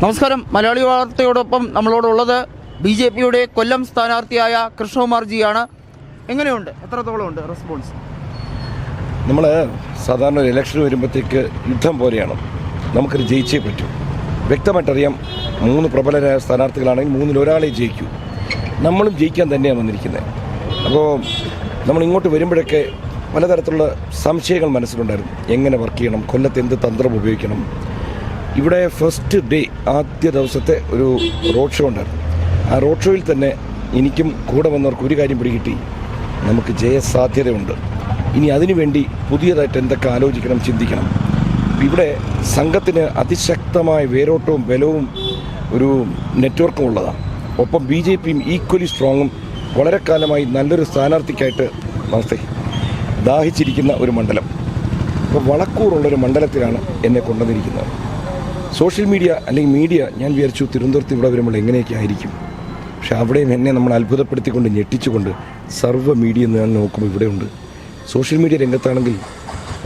നമസ്കാരം. മലയാളി വാർത്തയോടൊപ്പം നമ്മളോടുള്ളത് ബി ജെ പിയുടെ കൊല്ലം സ്ഥാനാർത്ഥിയായ കൃഷ്ണകുമാർജിയാണ്. എങ്ങനെയുണ്ട്? എത്രത്തോളം ഉണ്ട് റെസ്പോൺസ് നമ്മൾ സാധാരണ ഒരു ഇലക്ഷൻ വരുമ്പോഴത്തേക്ക് യുദ്ധം പോലെയാണ്. നമുക്കൊരു ജയിച്ചേ പറ്റൂ. വ്യക്തമായിട്ടറിയാം മൂന്ന് പ്രബലരായ സ്ഥാനാർത്ഥികളാണെങ്കിൽ മൂന്നിൽ ഒരാളെ ജയിക്കൂ. നമ്മളും ജയിക്കാൻ തന്നെയാണ് വന്നിരിക്കുന്നത്. അപ്പോൾ നമ്മൾ ഇങ്ങോട്ട് വരുമ്പോഴൊക്കെ പലതരത്തിലുള്ള സംശയങ്ങൾ മനസ്സിലുണ്ടായിരുന്നു. എങ്ങനെ വർക്ക് ചെയ്യണം? കൊല്ലത്ത് എന്ത് തന്ത്രം ഉപയോഗിക്കണം? ഇവിടെ ഫസ്റ്റ് ഡേ ആദ്യ ദിവസത്തെ ഒരു റോഡ് ഷോ ഉണ്ടായിരുന്നു. ആ റോഡ് ഷോയിൽ തന്നെ എനിക്കും കൂടെ വന്നവർക്ക് ഒരു കാര്യം പിടികിട്ടി. നമുക്ക് ജയസാധ്യതയുണ്ട് ഇനി അതിനുവേണ്ടി പുതിയതായിട്ട് എന്തൊക്കെ ആലോചിക്കണം ചിന്തിക്കണം. ഇവിടെ സംഘത്തിന് അതിശക്തമായ വേരോട്ടവും ബലവും ഒരു നെറ്റ്വർക്കും ഉള്ളതാണ്. ഒപ്പം ബി ജെ പിയും ഈക്വലി സ്ട്രോങ്ങും വളരെ കാലമായി നല്ലൊരു സ്ഥാനാർത്ഥിക്കായിട്ട് നമസ്തേ ദാഹിച്ചിരിക്കുന്ന ഒരു മണ്ഡലം. അപ്പോൾ വളക്കൂറുള്ളൊരു മണ്ഡലത്തിലാണ് എന്നെ കൊണ്ടുവന്നിരിക്കുന്നത്. സോഷ്യൽ മീഡിയ അല്ലെങ്കിൽ മീഡിയ ഞാൻ വിചാരിച്ചു തിരുവനന്തപുരത്ത് ഇവിടെ വരുമ്പോൾ എങ്ങനെയൊക്കെ ആയിരിക്കും. പക്ഷെ അവിടെയും എന്നെ നമ്മൾ അത്ഭുതപ്പെടുത്തിക്കൊണ്ട് ഞെട്ടിച്ചുകൊണ്ട് സർവ മീഡിയ എന്ന് ഞാൻ നോക്കുമ്പോൾ ഇവിടെയുണ്ട് സോഷ്യൽ മീഡിയ രംഗത്താണെങ്കിൽ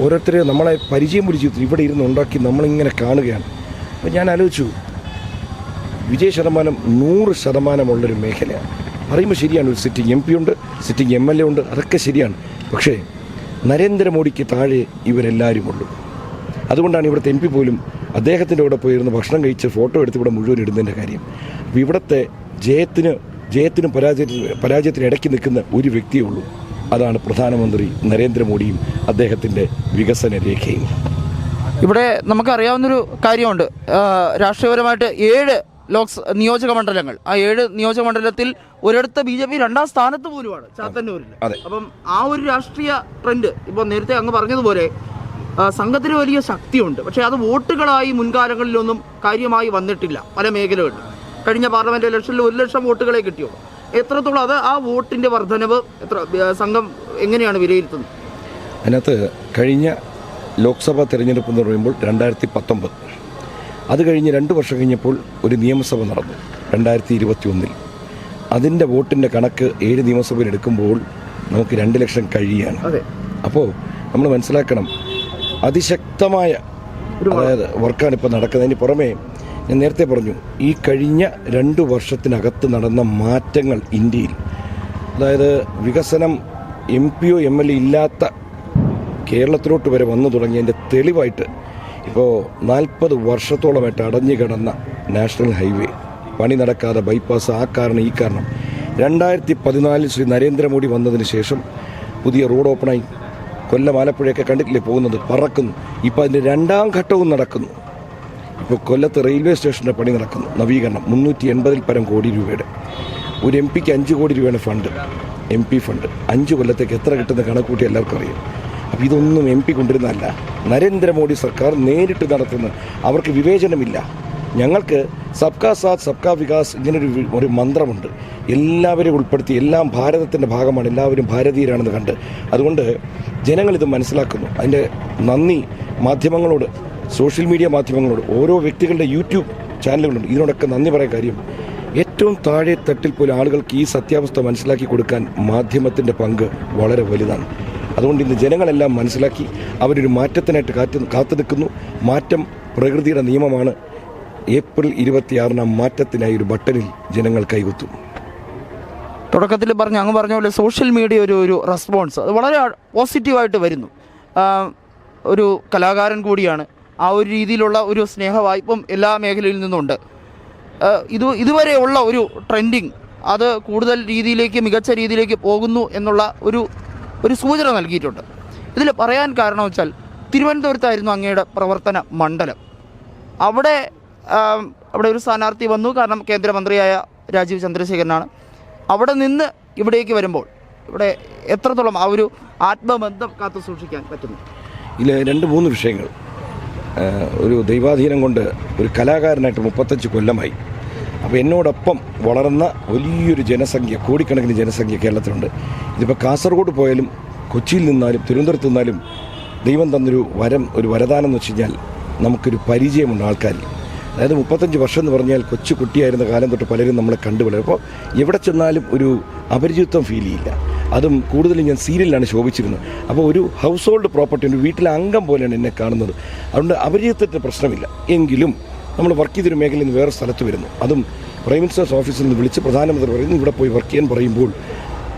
ഓരോരുത്തരെ നമ്മളെ പരിചയം പിടിച്ച് ഇവിടെ ഇരുന്ന് ഉണ്ടാക്കി നമ്മളിങ്ങനെ കാണുകയാണ്. അപ്പോൾ ഞാൻ ആലോചിച്ചു വിജയ ശതമാനം നൂറ് ശതമാനമുള്ളൊരു മേഖലയാണ്. പറയുമ്പോൾ ശരിയാണ് ഒരു സിറ്റിംഗ് എം പി ഉണ്ട് സിറ്റിംഗ് എം എൽ എ ഉണ്ട് അതൊക്കെ ശരിയാണ്. പക്ഷേ നരേന്ദ്രമോദിക്ക് താഴെ ഇവരെല്ലാവരും ഉള്ളൂ അതുകൊണ്ടാണ് ഇവിടുത്തെ എം പി പോലും അദ്ദേഹത്തിന്റെ കൂടെ പോയിരുന്ന് ഭക്ഷണം കഴിച്ച് ഫോട്ടോ എടുത്ത് ഇവിടെ മുഴുവൻ ഇടുന്നതിന്റെ കാര്യം. അപ്പോൾ ഇവിടുത്തെ ജയത്തിന് ജയത്തിനും പരാജയത്തിന് പരാജയത്തിന് ഇടയ്ക്ക് നിൽക്കുന്ന ഒരു വ്യക്തിയേ ഉള്ളൂ. അതാണ് പ്രധാനമന്ത്രി നരേന്ദ്രമോദിയും അദ്ദേഹത്തിന്റെ വികസന രേഖയും. ഇവിടെ നമുക്കറിയാവുന്നൊരു കാര്യമുണ്ട്. രാഷ്ട്രീയപരമായിട്ട് ഏഴ് ലോക്സ് നിയോജക മണ്ഡലങ്ങൾ. ആ ഏഴ് നിയോജക മണ്ഡലത്തിൽ ഒരിടത്ത് ബി ജെ പി രണ്ടാം സ്ഥാനത്ത് പോലുമാണ് ചാത്തന്നൂരിൽ. അപ്പം ആ ഒരു രാഷ്ട്രീയ ട്രെൻഡ് ഇപ്പോൾ നേരത്തെ അങ്ങ് പറഞ്ഞതുപോലെ സംഘത്തിന് വലിയ ശക്തിയുണ്ട്. പക്ഷേ അത് വോട്ടുകളായി മുൻകാലങ്ങളിലൊന്നും കാര്യമായി വന്നിട്ടില്ല. പല മേഖലകളിലും. കഴിഞ്ഞ പാർലമെന്റ് ഇലക്ഷനിൽ ഒരു ലക്ഷം വോട്ടുകളെ കിട്ടിയുള്ളൂ. എത്രത്തോളം അത് ആ വോട്ടിന്റെ വർധനവ് എത്ര സംഘം എങ്ങനെയാണ് വിലയിരുത്തുന്നത്? അതിനകത്ത് കഴിഞ്ഞ ലോക്സഭാ തെരഞ്ഞെടുപ്പ് എന്ന് പറയുമ്പോൾ രണ്ടായിരത്തി പത്തൊമ്പത് അത് കഴിഞ്ഞ് രണ്ട് വർഷം കഴിഞ്ഞപ്പോൾ ഒരു നിയമസഭ നടന്നു രണ്ടായിരത്തി ഇരുപത്തി ഒന്നിൽ അതിന്റെ വോട്ടിന്റെ കണക്ക് ഏഴ് നിയമസഭയിൽ എടുക്കുമ്പോൾ നമുക്ക് രണ്ട് ലക്ഷം കഴിയാണ് അതെ. അപ്പോൾ നമ്മൾ മനസ്സിലാക്കണം അതിശക്തമായ അതായത് വർക്കാണ് ഇപ്പോൾ നടക്കുന്നത് അതിന് പുറമേ ഞാൻ നേരത്തെ പറഞ്ഞു ഈ കഴിഞ്ഞ രണ്ട് വർഷത്തിനകത്ത് നടന്ന മാറ്റങ്ങൾ ഇന്ത്യയിൽ. അതായത് വികസനം M P O M L A ഇല്ലാത്ത കേരളത്തിലോട്ട് വരെ വന്നു തുടങ്ങിയതിന്റെ തെളിവായിട്ട് ഇപ്പോൾ നാൽപ്പത് വർഷത്തോളമായിട്ട് അടഞ്ഞു കിടന്ന നാഷണൽ ഹൈവേ. പണി നടക്കാതെ ബൈപ്പാസ് ആ കാരണം ഈ കാരണം. രണ്ടായിരത്തി പതിനാലിൽ ശ്രീ നരേന്ദ്രമോദി വന്നതിന് ശേഷം പുതിയ റോഡ് ഓപ്പണായി. കൊല്ലം ആലപ്പുഴയൊക്കെ കണ്ടിട്ടില്ലേ? പോകുന്നത് പറക്കുന്നു. ഇപ്പോൾ അതിന്റെ രണ്ടാം ഘട്ടവും നടക്കുന്നു. ഇപ്പോൾ കൊല്ലത്ത് റെയിൽവേ സ്റ്റേഷന്റെ പണി നടക്കുന്നു. നവീകരണം മുന്നൂറ്റി എൺപതിൽ പരം കോടി രൂപയുടെ. ഒരു എം പിക്ക് അഞ്ച് കോടി രൂപയാണ് ഫണ്ട്. M P fund. അഞ്ച് കൊല്ലത്തേക്ക് എത്ര കിട്ടുന്ന കണക്കൂട്ടി എല്ലാവർക്കും അറിയാം. അപ്പോൾ ഇതൊന്നും എം പി കൊണ്ടിരുന്നതല്ല നരേന്ദ്രമോദി സർക്കാർ നേരിട്ട് നടത്തുന്ന അവർക്ക് വിവേചനമില്ല. ഞങ്ങൾക്ക് സബ്കാ സാത്ത് സബ്കാ വികാസ് ഇങ്ങനൊരു ഒരു മന്ത്രമുണ്ട്. എല്ലാവരെയും ഉൾപ്പെടുത്തി എല്ലാം ഭാരതത്തിന്റെ ഭാഗമാണ് എല്ലാവരും ഭാരതീയരാണെന്ന് കണ്ട്. അതുകൊണ്ട് ജനങ്ങളിത് മനസ്സിലാക്കുന്നു. അതിന്റെ നന്ദി മാധ്യമങ്ങളോട് സോഷ്യൽ മീഡിയ മാധ്യമങ്ങളോട് ഓരോ വ്യക്തികളുടെ യൂട്യൂബ് ചാനലുകളുണ്ട്. ഇതിനോടൊക്കെ നന്ദി പറയാൻ കാര്യം ഏറ്റവും താഴെ തട്ടിൽ പോലും ആളുകൾക്ക് ഈ സത്യാവസ്ഥ മനസ്സിലാക്കി കൊടുക്കാൻ മാധ്യമത്തിന്റെ പങ്ക് വളരെ വലുതാണ്. അതുകൊണ്ട് ഇന്ന് ജനങ്ങളെല്ലാം മനസ്സിലാക്കി അവരൊരു മാറ്റത്തിനായിട്ട് കാത്തു കാത്തു നിൽക്കുന്നു. മാറ്റം പ്രകൃതിയുടെ നിയമമാണ്. ഏപ്രിൽ ഇരുപത്തിയാറിനാം മാറ്റത്തിനായി ഒരു ബട്ടണിൽ ജനങ്ങൾ കൈകുത്തും. തുടക്കത്തിൽ പറഞ്ഞ അങ്ങ് പറഞ്ഞ പോലെ സോഷ്യൽ മീഡിയ ഒരു ഒരു റെസ്പോൺസ്. അത് വളരെ പോസിറ്റീവായിട്ട് വരുന്നു. ഒരു കലാകാരൻ കൂടിയാണ്. ആ ഒരു രീതിയിലുള്ള ഒരു സ്നേഹവായ്പം എല്ലാ മേഖലയിൽ നിന്നുണ്ട് ഇത് ഇതുവരെയുള്ള ഒരു ട്രെൻഡിങ് അത് കൂടുതൽ രീതിയിലേക്ക് മികച്ച രീതിയിലേക്ക് പോകുന്നു എന്നുള്ള ഒരു ഒരു സൂചന നൽകിയിട്ടുണ്ട്. ഇതിൽ പറയാൻ കാരണം വെച്ചാൽ തിരുവനന്തപുരത്തായിരുന്നു അങ്ങയുടെ പ്രവർത്തന മണ്ഡലം. അവിടെ അവിടെ ഒരു സ്ഥാനാർത്ഥി വന്നു. കാരണം കേന്ദ്രമന്ത്രിയായ രാജീവ് ചന്ദ്രശേഖരനാണ്. അവിടെ നിന്ന് ഇവിടേക്ക് വരുമ്പോൾ ഇവിടെ എത്രത്തോളം ആ ഒരു ആത്മബന്ധം കാത്തു സൂക്ഷിക്കാൻ പറ്റുന്നു? ഇതിൽ രണ്ട് മൂന്ന് വിഷയങ്ങൾ. ഒരു ദൈവാധീനം കൊണ്ട് ഒരു കലാകാരനായിട്ട് മുപ്പത്തഞ്ച് കൊല്ലമായി. അപ്പോൾ എന്നോടൊപ്പം വളർന്ന വലിയൊരു ജനസംഖ്യ കോടിക്കണക്കിന് ജനസംഖ്യ കേരളത്തിലുണ്ട്. ഇതിപ്പോൾ കാസർഗോഡ് പോയാലും കൊച്ചിയിൽ നിന്നാലും തിരുവനന്തപുരത്ത് നിന്നാലും ദൈവം തന്നൊരു വരം ഒരു വരദാനം എന്ന് വെച്ച് കഴിഞ്ഞാൽ നമുക്കൊരു പരിചയമുണ്ട് ആൾക്കാരിൽ. അതായത് മുപ്പത്തഞ്ച് വർഷം എന്ന് പറഞ്ഞാൽ കൊച്ചു കുട്ടിയായിരുന്ന കാലം തൊട്ട് പലരും നമ്മളെ കണ്ടുപിടും അപ്പോൾ എവിടെ ചെന്നാലും ഒരു അപരിചിത്വം ഫീൽ ചെയ്യില്ല. അതും കൂടുതലും ഞാൻ സീരിയലിലാണ് ശോഭിച്ചിരുന്നത്. അപ്പോൾ ഒരു ഹൗസ് ഹോൾഡ് പ്രോപ്പർട്ടി ഒരു വീട്ടിലെ അംഗം പോലെയാണ് എന്നെ കാണുന്നത്. അതുകൊണ്ട് അപരിചിതത്തിന്റെ പ്രശ്നമില്ല. എങ്കിലും നമ്മൾ വർക്ക് ചെയ്തൊരു മേഖലയിൽ നിന്ന് വേറെ സ്ഥലത്ത് വരുന്നു. അതും പ്രൈം മിനിസ്റ്റേഴ്സ് ഓഫീസിൽ നിന്ന് വിളിച്ച് പ്രധാനമന്ത്രി പറയുന്നു ഇവിടെ പോയി വർക്ക് ചെയ്യാൻ പറയുമ്പോൾ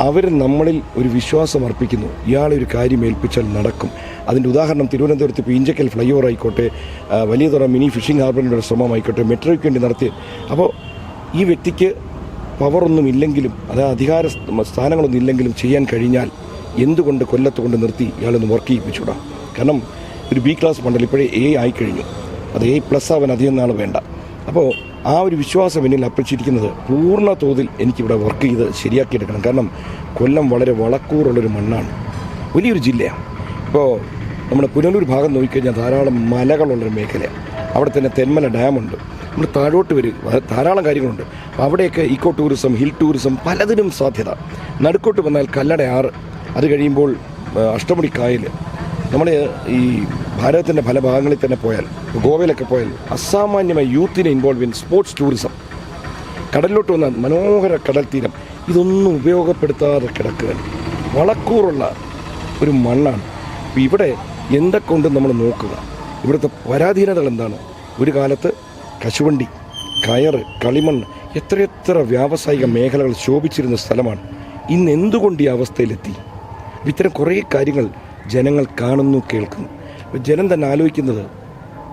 അവർ നമ്മളിൽ ഒരു വിശ്വാസം അർപ്പിക്കുന്നു. ഇയാളെ ഒരു കാര്യം ഏൽപ്പിച്ചാൽ നടക്കും. അതിന്റെ ഉദാഹരണം തിരുവനന്തപുരത്ത് ഇപ്പോൾ ഇഞ്ചക്കൽ ഫ്ലൈ ഓവർ ആയിക്കോട്ടെ ആ, വലിയ തുറ മിനി ഫിഷിംഗ് ഹാർബറിന്റെ ശ്രമമായിക്കോട്ടെ മെട്രോയ്ക്ക് വേണ്ടി നടത്തി. അപ്പോൾ ഈ വ്യക്തിക്ക് പവറൊന്നും ഇല്ലെങ്കിലും അതായത് അധികാര സ്ഥാനങ്ങളൊന്നും ഇല്ലെങ്കിലും ചെയ്യാൻ കഴിഞ്ഞാൽ എന്തുകൊണ്ട് കൊല്ലത്ത് കൊണ്ട് നിർത്തി ഇയാളൊന്ന് വർക്ക് ചെയ്യിപ്പിച്ചുവിടാം കാരണം ഒരു ബി ക്ലാസ് മണ്ഡലം ഇപ്പോഴേ എ ആയിക്കഴിഞ്ഞു അത് എ പ്ലസ് ആവാൻ അധികം നാൾ വേണ്ട. അപ്പോൾ ആ ഒരു വിശ്വാസം എന്നിൽ അർപ്പിച്ചിരിക്കുന്നത് പൂർണ തോതിൽ എനിക്കിവിടെ വർക്ക് ചെയ്ത് ശരിയാക്കിയെടുക്കണം. കാരണം കൊല്ലം വളരെ വളക്കൂറുള്ളൊരു മണ്ണാണ്. വലിയൊരു ജില്ലയാണ്. ഇപ്പോൾ നമ്മുടെ പുനലൂർ ഭാഗം നോക്കിക്കഴിഞ്ഞാൽ ധാരാളം മലകളുള്ളൊരു മേഖലയാണ്. അവിടെ തന്നെ തെന്മല ഡാമുണ്ട് നമ്മൾ താഴോട്ട് വരും ധാരാളം കാര്യങ്ങളുണ്ട്. അവിടെയൊക്കെ ഇക്കോ ടൂറിസം ഹിൽ ടൂറിസം പലതിനും സാധ്യത. നടുക്കോട്ട് വന്നാൽ കല്ലട ആറ് അത് കഴിയുമ്പോൾ അഷ്ടമുടി കായൽ നമ്മൾ ഈ ഭാരതത്തിന്റെ പല ഭാഗങ്ങളിൽ തന്നെ പോയാൽ ഗോവയിലൊക്കെ പോയാൽ അസാമാന്യമായ യൂത്തിനെ ഇൻവോൾവ് ഇൻ സ്പോർട്സ് ടൂറിസം കടലിലോട്ട് വന്ന മനോഹര കടൽ തീരം. ഇതൊന്നും ഉപയോഗപ്പെടുത്താതെ കിടക്കുക വളക്കൂറുള്ള ഒരു മണ്ണാണ്. അപ്പോൾ ഇവിടെ എന്തൊക്കെ ഉണ്ട് നമ്മൾ നോക്കുക. ഇവിടുത്തെ പരാധീനതകൾ എന്താണ്? ഒരു കാലത്ത് കശുവണ്ടി കയർ കളിമണ്ണ് എത്രയെത്ര വ്യാവസായിക മേഖലകൾ ശോഭിച്ചിരുന്ന സ്ഥലമാണ്. ഇന്ന് എന്തുകൊണ്ട് ഈ അവസ്ഥയിലെത്തി? ഇത്തരം കുറേ കാര്യങ്ങൾ ജനങ്ങൾ കാണുന്നു കേൾക്കുന്നു. ജനം തന്നെ ആലോചിക്കുന്നത്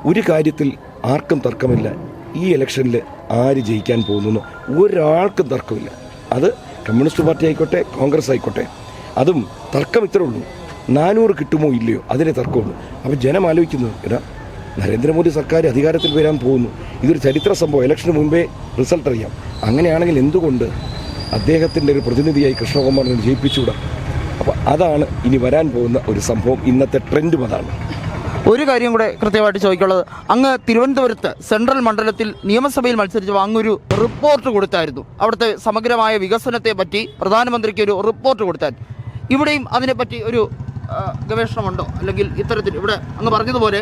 ഒരു കാര്യത്തിൽ ആർക്കും തർക്കമില്ല. ഈ ഇലക്ഷനിൽ ആര് ജയിക്കാൻ പോകുന്നു ഒരാൾക്കും തർക്കമില്ല. അത് കമ്മ്യൂണിസ്റ്റ് പാർട്ടി ആയിക്കോട്ടെ കോൺഗ്രസ് ആയിക്കോട്ടെ അതും തർക്കം ഇത്രേ ഉള്ളൂ. നാനൂറ് കിട്ടുമോ ഇല്ലയോ അതിനെ തർക്കമുള്ളൂ. അപ്പോൾ ജനം ആലോചിക്കുന്നു എടാ നരേന്ദ്രമോദി സർക്കാർ അധികാരത്തിൽ വരാൻ പോകുന്നു. ഇതൊരു ചരിത്ര സംഭവം. ഇലക്ഷന് മുമ്പേ റിസൾട്ട് അറിയാം. അങ്ങനെയാണെങ്കിൽ എന്തുകൊണ്ട് അദ്ദേഹത്തിന്റെ ഒരു പ്രതിനിധിയായി കൃഷ്ണകുമാറിനെ ജയിപ്പിച്ചുകൂടാ അപ്പോൾ അതാണ് ഇനി വരാൻ പോകുന്ന ഒരു സംഭവം. ഇന്നത്തെ ട്രെൻഡും അതാണ്. ഒരു കാര്യം കൂടെ കൃത്യമായിട്ട് ചോദിക്കുള്ളത് അങ്ങ് തിരുവനന്തപുരത്ത് സെൻട്രൽ മണ്ഡലത്തിൽ നിയമസഭയിൽ മത്സരിച്ച് അങ്ങൊരു റിപ്പോർട്ട് കൊടുത്തായിരുന്നു. അവിടുത്തെ സമഗ്രമായ വികസനത്തെ പറ്റി പ്രധാനമന്ത്രിക്ക് ഒരു റിപ്പോർട്ട് കൊടുത്താൽ. ഇവിടെയും അതിനെപ്പറ്റി ഒരു ഗവേഷണമുണ്ടോ? അല്ലെങ്കിൽ ഇത്തരത്തിൽ ഇവിടെ അങ്ങ് പറഞ്ഞതുപോലെ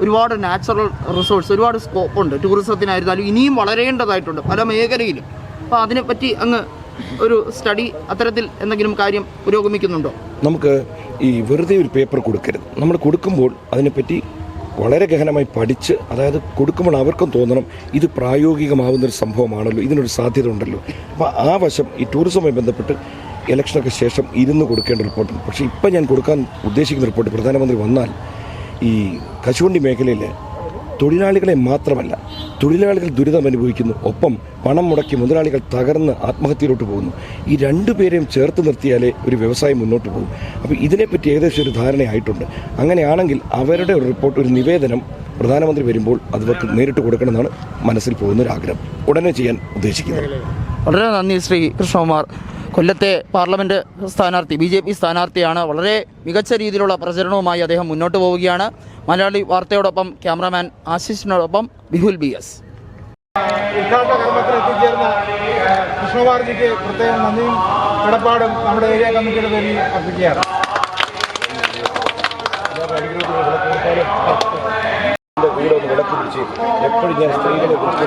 ഒരുപാട് നാച്ചുറൽ റിസോഴ്സ് ഒരുപാട് സ്കോപ്പ് ഉണ്ട്. ടൂറിസത്തിനായിരുന്നാലും ഇനിയും വളരേണ്ടതായിട്ടുണ്ട് പല മേഖലയിലും. അപ്പോൾ അതിനെപ്പറ്റി അങ്ങ് ഒരു സ്റ്റഡി അത്തരത്തിൽ എന്തെങ്കിലും കാര്യം പുരോഗമിക്കുന്നുണ്ടോ? നമുക്ക് ഈ വെറുതെ ഒരു പേപ്പർ കൊടുക്കരുത്. നമ്മൾ കൊടുക്കുമ്പോൾ അതിനെപ്പറ്റി വളരെ ഗഹനമായി പഠിച്ച് അതായത് കൊടുക്കുമ്പോൾ അവർക്കും തോന്നണം ഇത് പ്രായോഗികമാവുന്നൊരു സംഭവമാണല്ലോ ഇതിനൊരു സാധ്യത ഉണ്ടല്ലോ അപ്പോൾ ആ വശം ഈ ടൂറിസവുമായി ബന്ധപ്പെട്ട് ഇലക്ഷനൊക്കെ ശേഷം ഇരുന്ന് കൊടുക്കേണ്ട റിപ്പോർട്ടുണ്ട് പക്ഷേ ഇപ്പം ഞാൻ കൊടുക്കാൻ ഉദ്ദേശിക്കുന്ന റിപ്പോർട്ട് പ്രധാനമന്ത്രി വന്നാൽ ഈ കശുവണ്ടി മേഖലയിൽ തൊഴിലാളികളെ മാത്രമല്ല തൊഴിലാളികൾ ദുരിതം അനുഭവിക്കുന്നു. ഒപ്പം പണം മുടക്കി മുതലാളികൾ തകർന്ന് ആത്മഹത്യയിലോട്ട് പോകുന്നു. ഈ രണ്ടു പേരെയും ചേർത്ത് നിർത്തിയാലേ ഒരു വ്യവസായം മുന്നോട്ട് പോകും. അപ്പോൾ ഇതിനെപ്പറ്റി ഏകദേശം ഒരു ധാരണയായിട്ടുണ്ട്. അങ്ങനെയാണെങ്കിൽ അവരുടെ ഒരു റിപ്പോർട്ട് ഒരു നിവേദനം പ്രധാനമന്ത്രി വരുമ്പോൾ അത് നേരിട്ട് കൊടുക്കണമെന്നാണ് മനസ്സിൽ പോകുന്ന ഒരു ആഗ്രഹം. ഉടനെ ചെയ്യാൻ ഉദ്ദേശിക്കുന്നത് വളരെ നന്ദി ശ്രീ കൃഷ്ണകുമാർ. കൊല്ലത്തെ പാർലമെന്റ് സ്ഥാനാർത്ഥി ബി ജെ പി സ്ഥാനാർത്ഥിയാണ്. വളരെ മികച്ച രീതിയിലുള്ള പ്രചരണവുമായി അദ്ദേഹം മുന്നോട്ട് പോവുകയാണ്. മലയാളി വാർത്തയോടൊപ്പം ക്യാമറാമാൻ ആശിഷിനോടൊപ്പം ബിഹുൽ ബി എസ്. ഉദ്ഘാടന കർമ്മത്തിൽ എത്തിച്ചേർന്ന ഏഹ്, കൃഷ്ണകുമാർജിക്ക് പ്രത്യേകം നന്ദിയും കടപ്പാടും നമ്മുടെ ഏരിയ കമ്മിറ്റിയുടെ പേരിൽ അർപ്പിക്കുകയാണ്. വീട് ഒന്ന് പിടിച്ച് എപ്പോഴും ഞാൻ സ്ത്രീകളെ കുറിച്ച്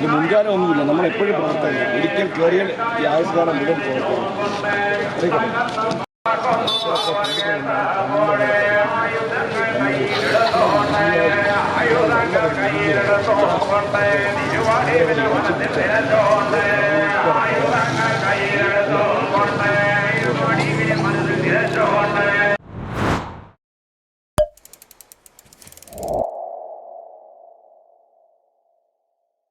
ഈ മുൻകാലം ഒന്നുമില്ല നമ്മൾ എപ്പോഴും പ്രവർത്തനം ഒരിക്കൽ കയറിയാൽ ഈ ആയുഷ്കാലം മുഴുവൻ പ്രവർത്തനം കൊണ്ട്